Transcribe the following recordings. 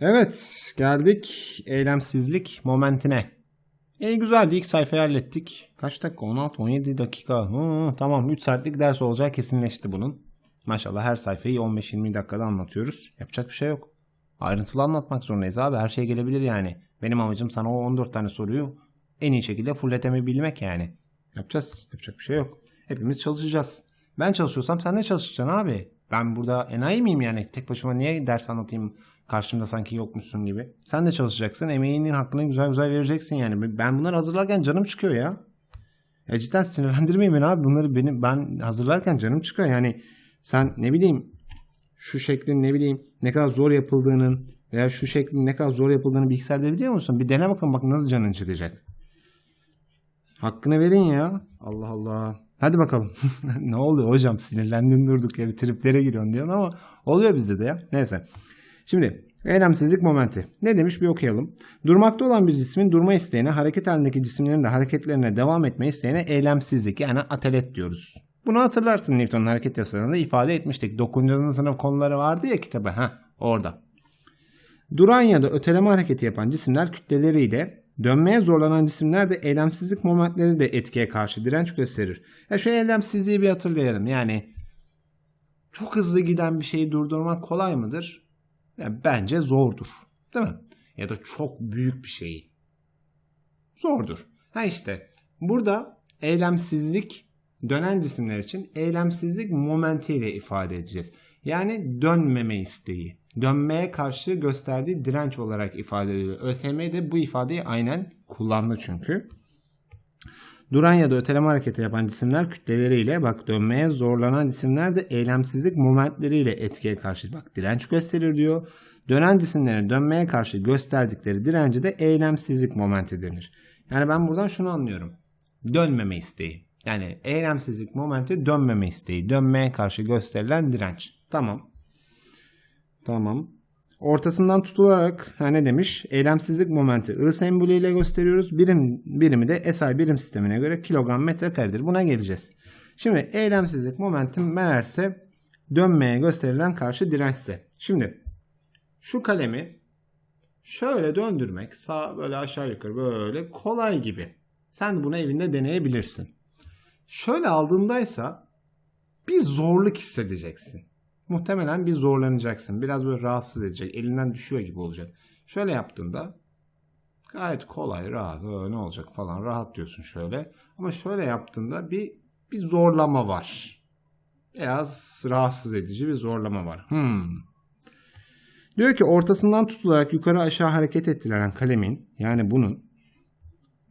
Evet geldik eylemsizlik momentine. İyi güzeldi ilk sayfayı hallettik. Kaç dakika? 16-17 dakika. Hı, tamam 3 saatlik ders olacağı kesinleşti bunun. Maşallah her sayfayı 15-20 dakikada anlatıyoruz. Yapacak bir şey yok. Ayrıntılı anlatmak zorundayız abi. Her şey gelebilir yani. Benim amacım sana o 14 tane soruyu en iyi şekilde fulletemebilmek yani. Yapacağız. Yapacak bir şey yok. Hepimiz çalışacağız. Ben çalışıyorsam sen de çalışacaksın abi. Ben burada enayi miyim yani? Tek başıma niye ders anlatayım karşımda sanki yokmuşsun gibi. Sen de çalışacaksın. Emeğinin hakkını güzel güzel vereceksin yani. Ben bunları hazırlarken canım çıkıyor ya. Ya cidden sinirlendirmeyin beni abi. Bunları benim ben hazırlarken canım çıkıyor. Yani sen ne bileyim şu şeklin ne bileyim ne kadar zor yapıldığının veya şu şeklin ne kadar zor yapıldığını bilgisayarda biliyor musun? Bir dene bakalım bak nasıl canın çıkacak. Hakkını verin ya. Allah Allah. Hadi bakalım. ne oluyor hocam sinirlendin durduk ya bir triplere giriyorsun diyorsun ama oluyor bizde de ya. Neyse. Şimdi eylemsizlik momenti. Ne demiş bir okuyalım. Durmakta olan bir cismin durma isteğine, hareket halindeki cisimlerin de hareketlerine devam etme isteğine eylemsizlik yani atelet diyoruz. Bunu hatırlarsın Newton'un hareket yasalarında ifade etmiştik. 9. sınıf konuları vardı ya kitabı. Ha orada. Duran ya da öteleme hareketi yapan cisimler kütleleriyle dönmeye zorlanan cisimler de eylemsizlik momentleri de etkiye karşı direnç gösterir. Ya şu eylemsizliği bir hatırlayalım. Yani çok hızlı giden bir şeyi durdurmak kolay mıdır? Ya bence zordur. Değil mi? Ya da çok büyük bir şeyi. Zordur. Ha işte burada eylemsizlik dönen cisimler için eylemsizlik momentiyle ifade edeceğiz. Yani dönmeme isteği. Dönmeye karşı gösterdiği direnç olarak ifade ediliyor. ÖSYM de bu ifadeyi aynen kullandı çünkü. Duran ya da öteleme hareketi yapan cisimler kütleleriyle bak dönmeye zorlanan cisimler de eylemsizlik momentleriyle etkiye karşı bak direnç gösterir diyor. Dönen cisimlerin dönmeye karşı gösterdikleri direnci de eylemsizlik momenti denir. Yani ben buradan şunu anlıyorum. Dönmeme isteği. Yani eylemsizlik momenti dönmeme isteği. Dönmeye karşı gösterilen direnç. Tamam. Tamam. Ortasından tutularak ha ne demiş? Eylemsizlik momenti I sembolüyle gösteriyoruz. Birim birimi de SI birim sistemine göre kilogram metre karedir. Buna geleceğiz. Şimdi eylemsizlik momentim meğerse dönmeye gösterilen karşı dirençse. Şimdi şu kalemi şöyle döndürmek sağ böyle aşağı yukarı böyle kolay gibi. Sen bunu evinde deneyebilirsin. Şöyle aldığındaysa bir zorluk hissedeceksin. Muhtemelen bir zorlanacaksın. Biraz böyle rahatsız edecek. Elinden düşüyor gibi olacak. Şöyle yaptığında gayet kolay, rahat. ne olacak falan rahat diyorsun şöyle. Ama şöyle yaptığında bir bir zorlama var. Biraz rahatsız edici bir zorlama var. Hmm. Diyor ki ortasından tutularak yukarı aşağı hareket ettirilen kalemin yani bunun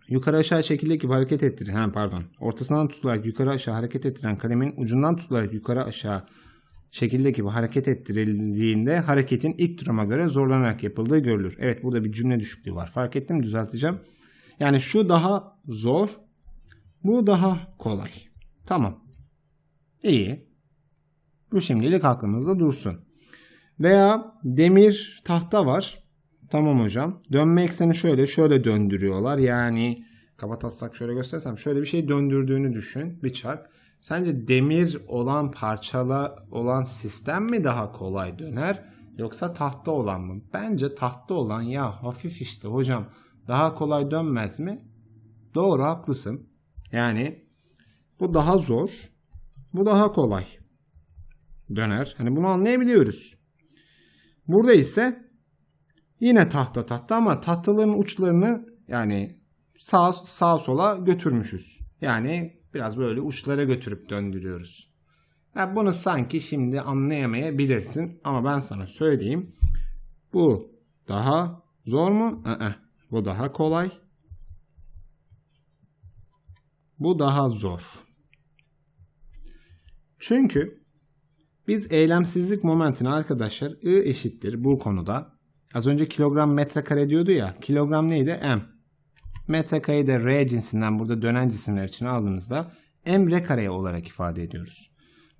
yukarı aşağı şekilde gibi hareket ettirir. Ha pardon. Ortasından tutularak yukarı aşağı hareket ettiren kalemin ucundan tutularak yukarı aşağı şekilde gibi hareket ettirildiğinde hareketin ilk duruma göre zorlanarak yapıldığı görülür. Evet burada bir cümle düşüklüğü var. Fark ettim düzelteceğim. Yani şu daha zor. Bu daha kolay. Tamam. İyi. Bu şimdilik aklımızda dursun. Veya demir tahta var. Tamam hocam. Dönme ekseni şöyle şöyle döndürüyorlar. Yani kapatatsak şöyle göstersem şöyle bir şey döndürdüğünü düşün. Bir çark. Sence demir olan parçala olan sistem mi daha kolay döner yoksa tahta olan mı? Bence tahta olan ya hafif işte hocam daha kolay dönmez mi? Doğru haklısın. Yani bu daha zor. Bu daha kolay. Döner. Hani bunu anlayabiliyoruz. Burada ise yine tahta tahta ama tahtaların uçlarını yani sağ sağ sola götürmüşüz. Yani biraz böyle uçlara götürüp döndürüyoruz. Yani bunu sanki şimdi anlayamayabilirsin ama ben sana söyleyeyim. Bu daha zor mu? Aa, bu daha kolay. Bu daha zor. Çünkü biz eylemsizlik momentini arkadaşlar I eşittir bu konuda. Az önce kilogram metrekare diyordu ya. Kilogram neydi? M. Metrekareyi de R cinsinden burada dönen cisimler için aldığımızda M R kare olarak ifade ediyoruz.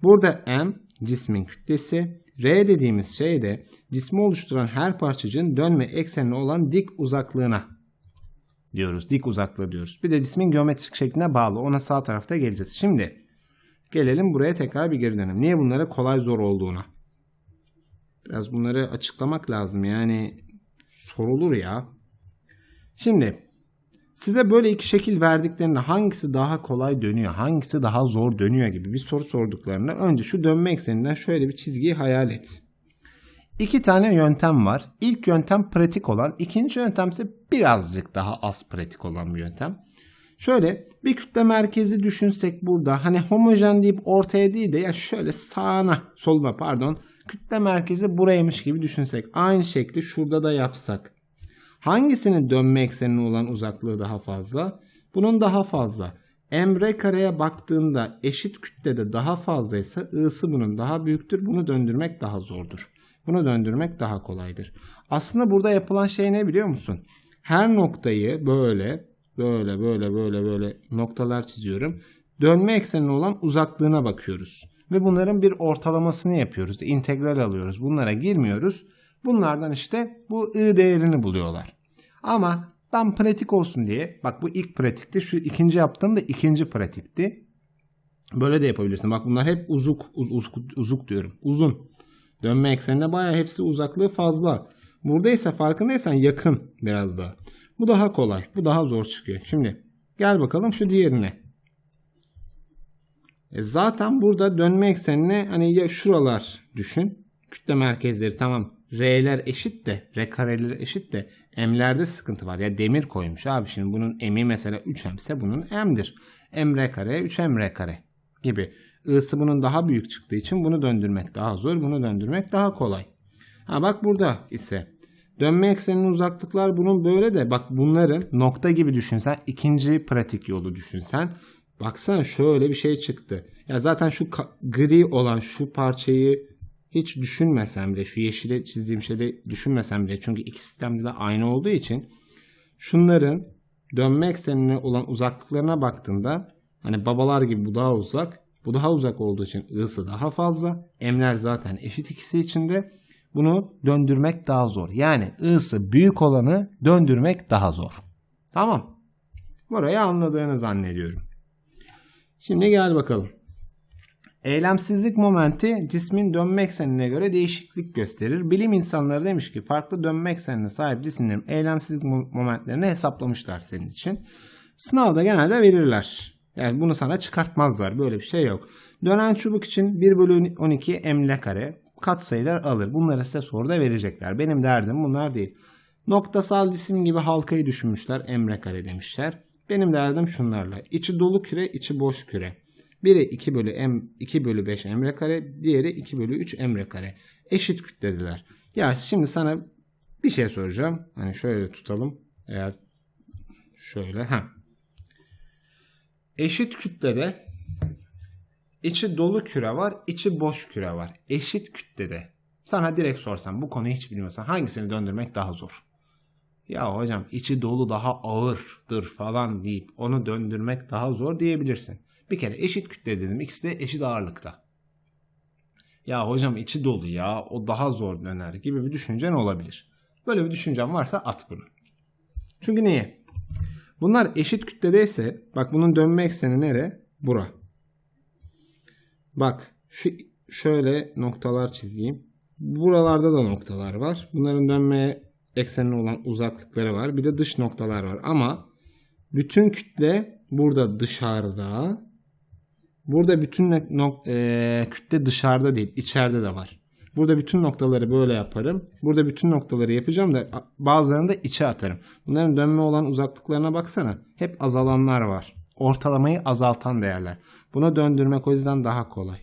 Burada M cismin kütlesi, R dediğimiz şey de cismi oluşturan her parçacığın dönme eksenine olan dik uzaklığına diyoruz. Dik uzaklığı diyoruz. Bir de cismin geometrik şekline bağlı. Ona sağ tarafta geleceğiz. Şimdi gelelim buraya tekrar bir geri dönelim. Niye bunlara kolay zor olduğuna. Biraz bunları açıklamak lazım. Yani sorulur ya. Şimdi size böyle iki şekil verdiklerinde hangisi daha kolay dönüyor, hangisi daha zor dönüyor gibi bir soru sorduklarında önce şu dönme ekseninden şöyle bir çizgiyi hayal et. İki tane yöntem var. İlk yöntem pratik olan, ikinci yöntem ise birazcık daha az pratik olan bir yöntem. Şöyle bir kütle merkezi düşünsek burada hani homojen deyip ortaya değil de ya şöyle sağına soluna pardon kütle merkezi buraymış gibi düşünsek. Aynı şekli şurada da yapsak. Hangisinin dönme eksenine olan uzaklığı daha fazla? Bunun daha fazla. Emre kareye baktığında eşit kütlede daha fazlaysa ı'sı bunun daha büyüktür. Bunu döndürmek daha zordur. Bunu döndürmek daha kolaydır. Aslında burada yapılan şey ne biliyor musun? Her noktayı böyle böyle böyle böyle böyle noktalar çiziyorum. Dönme eksenine olan uzaklığına bakıyoruz. Ve bunların bir ortalamasını yapıyoruz. İntegral alıyoruz. Bunlara girmiyoruz. Bunlardan işte bu I değerini buluyorlar. Ama ben pratik olsun diye bak bu ilk pratikti. Şu ikinci yaptığım da ikinci pratikti. Böyle de yapabilirsin. Bak bunlar hep uzuk, uz, uzuk, uzuk diyorum. Uzun. Dönme eksenine bayağı hepsi uzaklığı fazla. Burada ise farkındaysan yakın biraz daha. Bu daha kolay. Bu daha zor çıkıyor. Şimdi gel bakalım şu diğerine. E zaten burada dönme eksenine hani ya şuralar düşün. Kütle merkezleri tamam. R'ler eşit de, R kareleri eşit de M'lerde sıkıntı var. Ya demir koymuş abi şimdi bunun M'i mesela 3M ise bunun M'dir. M R kare 3M R kare gibi. I'sı bunun daha büyük çıktığı için bunu döndürmek daha zor. Bunu döndürmek daha kolay. Ha bak burada ise dönme ekseninin uzaklıklar bunun böyle de bak bunların nokta gibi düşünsen ikinci pratik yolu düşünsen baksana şöyle bir şey çıktı. Ya zaten şu gri olan şu parçayı hiç düşünmesem bile şu yeşile çizdiğim şeyi düşünmesem bile çünkü iki sistemde de aynı olduğu için şunların dönme eksenine olan uzaklıklarına baktığında hani babalar gibi bu daha uzak bu daha uzak olduğu için ısı daha fazla. M'ler zaten eşit ikisi içinde. Bunu döndürmek daha zor. Yani ısı büyük olanı döndürmek daha zor. Tamam. Burayı anladığını zannediyorum. Şimdi gel bakalım. Eylemsizlik momenti cismin dönme eksenine göre değişiklik gösterir. Bilim insanları demiş ki farklı dönme eksenine sahip cisimlerin eylemsizlik momentlerini hesaplamışlar senin için. Sınavda genelde verirler. Yani bunu sana çıkartmazlar. Böyle bir şey yok. Dönen çubuk için 1 bölü 12 ml kare katsayılar alır. Bunları size soruda verecekler. Benim derdim bunlar değil. Noktasal cisim gibi halkayı düşünmüşler. Emre kare demişler. Benim derdim şunlarla. İçi dolu küre, içi boş küre. Biri 2 bölü m 2 bölü 5 emre kare, diğeri 2 bölü 3 emre kare. Eşit kütlediler. Ya şimdi sana bir şey soracağım. Hani şöyle tutalım. Eğer şöyle ha. Eşit kütlede içi dolu küre var, içi boş küre var. Eşit kütlede. Sana direkt sorsam bu konuyu hiç bilmiyorsan hangisini döndürmek daha zor? Ya hocam içi dolu daha ağırdır falan deyip onu döndürmek daha zor diyebilirsin. Bir kere eşit kütle dedim. İkisi de eşit ağırlıkta. Ya hocam içi dolu ya o daha zor döner gibi bir düşüncen olabilir. Böyle bir düşüncen varsa at bunu. Çünkü niye? Bunlar eşit kütledeyse bak bunun dönme ekseni nere? Bura. Bak şu şöyle noktalar çizeyim. Buralarda da noktalar var. Bunların dönme eksenine olan uzaklıkları var. Bir de dış noktalar var. Ama bütün kütle burada dışarıda. Burada bütün e, kütle dışarıda değil, içeride de var. Burada bütün noktaları böyle yaparım. Burada bütün noktaları yapacağım da bazılarını da içe atarım. Bunların dönme olan uzaklıklarına baksana. Hep azalanlar var. Ortalamayı azaltan değerler. Buna döndürmek o yüzden daha kolay.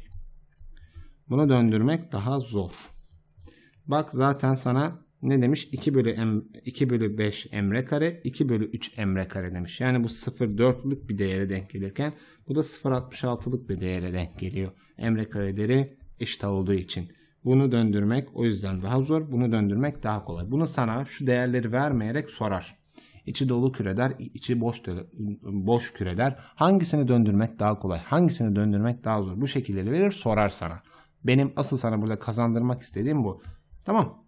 Buna döndürmek daha zor. Bak zaten sana ne demiş? 2 bölü, m, 2 bölü 5 emre kare, 2 bölü 3 emre kare demiş. Yani bu 0,4'lük bir değere denk gelirken bu da 0,66'lık bir değere denk geliyor. Emre kareleri eşit olduğu için. Bunu döndürmek o yüzden daha zor. Bunu döndürmek daha kolay. Bunu sana şu değerleri vermeyerek sorar. İçi dolu küreler, içi boş boş küreler. Hangisini döndürmek daha kolay? Hangisini döndürmek daha zor? Bu şekilleri verir sorar sana. Benim asıl sana burada kazandırmak istediğim bu. Tamam.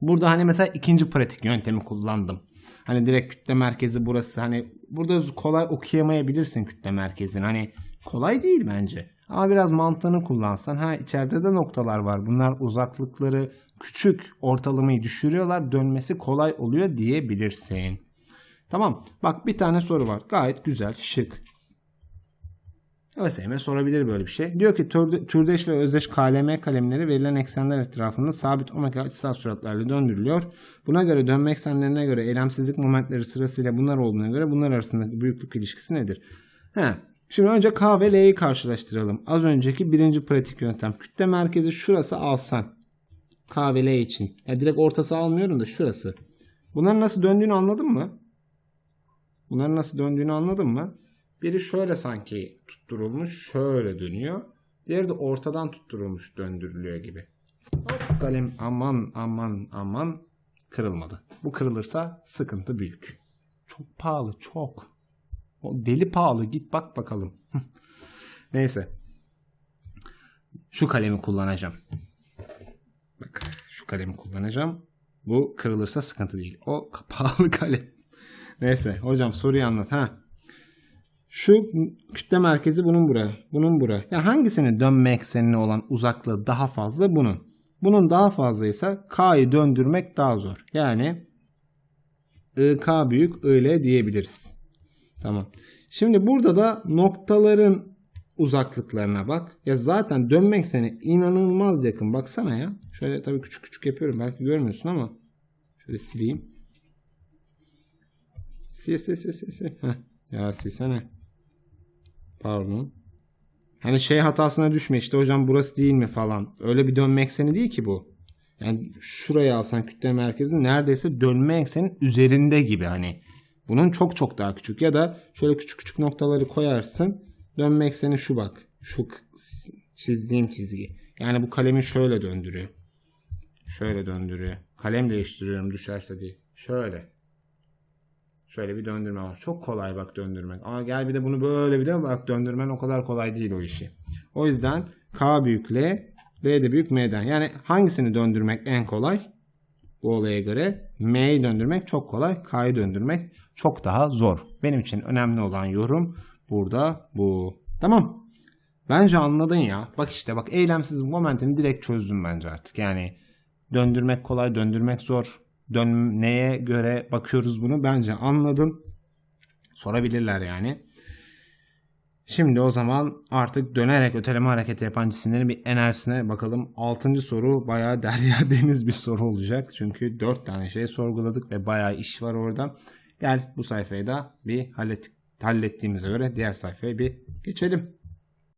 Burada hani mesela ikinci pratik yöntemi kullandım. Hani direkt kütle merkezi burası. Hani burada kolay okuyamayabilirsin kütle merkezini. Hani kolay değil bence. Ama biraz mantığını kullansan ha içeride de noktalar var. Bunlar uzaklıkları küçük ortalamayı düşürüyorlar. Dönmesi kolay oluyor diyebilirsin. Tamam. Bak bir tane soru var. Gayet güzel, şık. ÖSYM sorabilir böyle bir şey. Diyor ki türde- türdeş ve özdeş KLM kalemleri verilen eksenler etrafında sabit omega açısal süratlerle döndürülüyor. Buna göre dönme eksenlerine göre eylemsizlik momentleri sırasıyla bunlar olduğuna göre bunlar arasındaki büyüklük ilişkisi nedir? He. Şimdi önce K ve L'yi karşılaştıralım. Az önceki birinci pratik yöntem. Kütle merkezi şurası alsan. K ve L için. Ya direkt ortası almıyorum da şurası. Bunların nasıl döndüğünü anladın mı? Bunların nasıl döndüğünü anladın mı? Biri şöyle sanki tutturulmuş, şöyle dönüyor. Diğeri de ortadan tutturulmuş, döndürülüyor gibi. Hop, kalem aman aman aman kırılmadı. Bu kırılırsa sıkıntı büyük. Çok pahalı, çok. O deli pahalı. Git bak bakalım. Neyse. Şu kalemi kullanacağım. Bak şu kalemi kullanacağım. Bu kırılırsa sıkıntı değil. O pahalı kalem. Neyse hocam soruyu anlat ha. Şu kütle merkezi bunun buraya, bunun buraya. Ya hangisinin dönme eksenine olan uzaklığı daha fazla bunun. Bunun daha fazlaysa K'yı döndürmek daha zor. Yani IK büyük IL diyebiliriz. Tamam. Şimdi burada da noktaların uzaklıklarına bak. Ya zaten dönme ekseni inanılmaz yakın. Baksana ya. Şöyle tabii küçük küçük yapıyorum. Belki görmüyorsun ama. Şöyle sileyim. Sil sil sil sil sil. Heh. Ya silsene. Pardon. Hani şey hatasına düşme işte hocam burası değil mi falan. Öyle bir dönme ekseni değil ki bu. Yani şuraya alsan kütle merkezi neredeyse dönme eksenin üzerinde gibi hani. Bunun çok çok daha küçük ya da şöyle küçük küçük noktaları koyarsın. Dönme ekseni şu bak. Şu çizdiğim çizgi. Yani bu kalemi şöyle döndürüyor. Şöyle döndürüyor. Kalem değiştiriyorum düşerse diye. Şöyle. Şöyle bir döndürme var. Çok kolay bak döndürmek. Ama gel bir de bunu böyle bir de bak döndürmen o kadar kolay değil o işi. O yüzden K büyük L de büyük M'den. Yani hangisini döndürmek en kolay? Bu olaya göre M'yi döndürmek çok kolay. K'yı döndürmek çok daha zor. Benim için önemli olan yorum burada bu. Tamam. Bence anladın ya. Bak işte bak eylemsiz momentini direkt çözdüm bence artık. Yani döndürmek kolay, döndürmek zor. Dön neye göre bakıyoruz bunu bence anladın. Sorabilirler yani. Şimdi o zaman artık dönerek öteleme hareketi yapan cisimlerin bir enerjisine bakalım. Altıncı soru bayağı derya deniz bir soru olacak. Çünkü dört tane şey sorguladık ve bayağı iş var orada. Gel bu sayfayı da bir hallet, hallettiğimize göre diğer sayfaya bir geçelim.